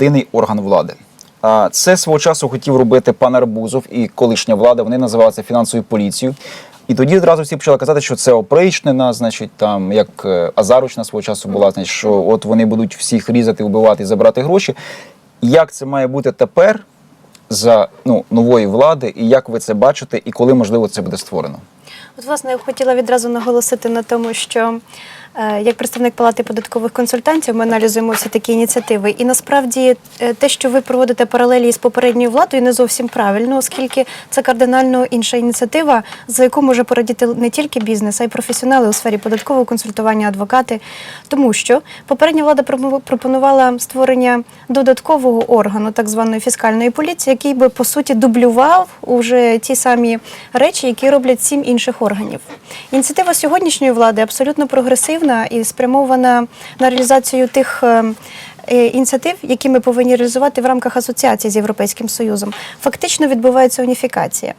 єдиний орган влади. Це свого часу хотів робити пан Арбузов і колишня влада. Вони називали це фінансовою поліцією. І тоді одразу всі почали казати, що це опричнина, значить, там як е, Азаручна свого часу була, значить, що от вони будуть всіх різати, вбивати і забрати гроші. Як це має бути тепер за ну, нової влади, і як ви це бачите, і коли можливо це буде створено? От, власне, я хотіла відразу наголосити на тому, що як представник Палати податкових консультантів ми аналізуємо всі такі ініціативи. І насправді е, те, що ви проводите паралелі з попередньою владою, не зовсім правильно, оскільки це кардинально інша ініціатива, за яку може порадіти не тільки бізнес, а й професіонали у сфері податкового консультування, адвокати. Тому що попередня влада пропо- пропонувала створення додаткового органу, так званої фіскальної поліції, який би по суті дублював уже ті самі речі, які роблять сім інших органів. Ініціатива сьогоднішньої влади абсолютно прогресивна і спрямована на реалізацію тих. е, е, Ініціатив, які ми повинні реалізувати в рамках асоціації з Європейським Союзом, фактично відбувається уніфікація.